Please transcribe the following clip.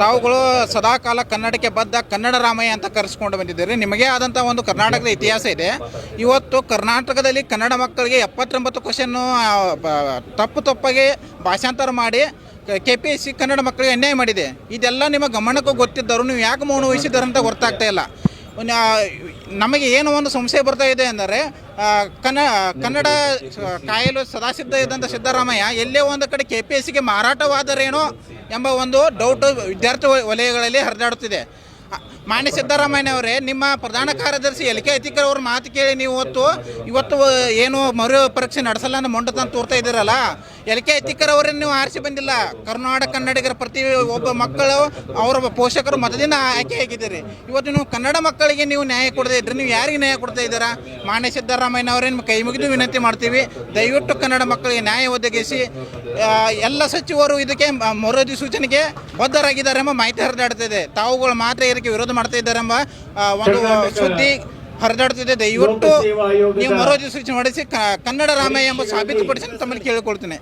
ತಾವುಗಳು ಸದಾಕಾಲ ಕನ್ನಡಕ್ಕೆ ಬದ್ಧ ಕನ್ನಡ ರಾಮಯ್ಯ ಅಂತ ಕರೆಸ್ಕೊಂಡು ಬಂದಿದ್ದೀರಿ. ನಿಮಗೆ ಆದಂಥ ಒಂದು ಕರ್ನಾಟಕದ ಇತಿಹಾಸ ಇದೆ. ಇವತ್ತು ಕರ್ನಾಟಕದಲ್ಲಿ ಕನ್ನಡ ಮಕ್ಕಳಿಗೆ ಎಪ್ಪತ್ತೊಂಬತ್ತು ಕ್ವಶನ್ನು ತಪ್ಪು ತಪ್ಪಾಗಿ ಭಾಷಾಂತರ ಮಾಡಿ K P S C Kannada ಮಕ್ಕಳಿಗೆ ಅನ್ಯಾಯ ಮಾಡಿದೆ. ಇದೆಲ್ಲ ನಿಮ್ಮ ಗಮನಕ್ಕೂ ಗೊತ್ತಿದ್ದರು ನೀವು ಯಾಕೆ ಮೌನ ವಹಿಸಿದ್ದಾರೆ ಅಂತ ಗೊತ್ತಾಗ್ತಾ ಇಲ್ಲ. ನಮಗೆ ಏನು ಒಂದು ಸಂಶಯ ಬರ್ತಾ ಇದೆ ಅಂದರೆ ಕನ್ನ ಕನ್ನಡ ಕಾಯಲು ಸದಾಸಿದ್ಧ ಇದ್ದಂಥ ಸಿದ್ದರಾಮಯ್ಯ ಎಲ್ಲೇ ಒಂದು ಕಡೆ ಕೆ ಪಿ ಎಸ್ ಸಿಗೆ ಮಾರಾಟವಾದರೇನೋ ಎಂಬ ಒಂದು ಡೌಟ್ ವಿದ್ಯಾರ್ಥಿ ವಲಯಗಳಲ್ಲಿ ಹರಿದಾಡುತ್ತಿದೆ. ಮಾನ್ಯ ಸಿದ್ದರಾಮಯ್ಯ ಅವರೇ, ನಿಮ್ಮ ಪ್ರಧಾನ ಕಾರ್ಯದರ್ಶಿ ಎಲ್. ಕೆ. ಅತಿಕರ್ ಅವ್ರ ಮಾತು ಕೇಳಿ ನೀವು ಇವತ್ತು ಇವತ್ತು ಏನು ಮರು ಪರೀಕ್ಷೆ ನಡೆಸಲ್ಲ ಅಂತ ಮೊಂಡತನ ತೋರ್ತಾ ಇದ್ದೀರಲ್ಲ, ಎಲ್. ಕೆ. ಅತಿಕರ್ ಅವರನ್ನು ನೀವು ಆರಿಸಿ ಬಂದಿಲ್ಲ. ಕರ್ನಾಟಕ ಕನ್ನಡಿಗರ ಪ್ರತಿ ಒಬ್ಬ ಮಕ್ಕಳು, ಅವರ ಪೋಷಕರು ಮತದಿಂದ ಆಯ್ಕೆ ಆಗಿದ್ದೀರಿ. ಇವತ್ತು ನೀವು ಕನ್ನಡ ಮಕ್ಕಳಿಗೆ ನೀವು ನ್ಯಾಯ ಕೊಡದೇ ಇದ್ರೆ ನೀವು ಯಾರಿಗೆ ನ್ಯಾಯ ಕೊಡ್ತಾ ಇದ್ದೀರಾ? ಮಾನ್ಯ ಸಿದ್ದರಾಮಯ್ಯನವರೇ ನಿಮ್ಮ ಕೈ ಮುಗಿದು ವಿನಂತಿ ಮಾಡ್ತೀವಿ, ದಯವಿಟ್ಟು ಕನ್ನಡ ಮಕ್ಕಳಿಗೆ ನ್ಯಾಯ ಒದಗಿಸಿ ಎಲ್ಲ ಸಚಿವರು ಇದಕ್ಕೆ ಮರೋದಿ ಸೂಚನೆಗೆ ಬದ್ಧರಾಗಿದ್ದಾರೆ ಎಂಬ ಮಾಹಿತಿ ಹರಿದಾಡ್ತಿದೆ. ತಾವುಗಳು ಮಾತ್ರ ಇದಕ್ಕೆ ವಿರೋಧ ಮಾಡ್ತಾ ಇದ್ದಾರೆ ಎಂಬ ಒಂದು ಸುದ್ದಿ ಹರಿದಾಡ್ತಿದೆ. ದಯವಿಟ್ಟು ನೀವು ಮರೋದಿ ಸೂಚನೆ ಮಾಡಿಸಿ ಕನ್ನಡ ರಾಮಯ್ಯ ಎಂಬ ಸಾಬೀತುಪಡಿಸಿ ತಮ್ಮಲ್ಲಿ ಕೇಳಿಕೊಳ್ತೇನೆ.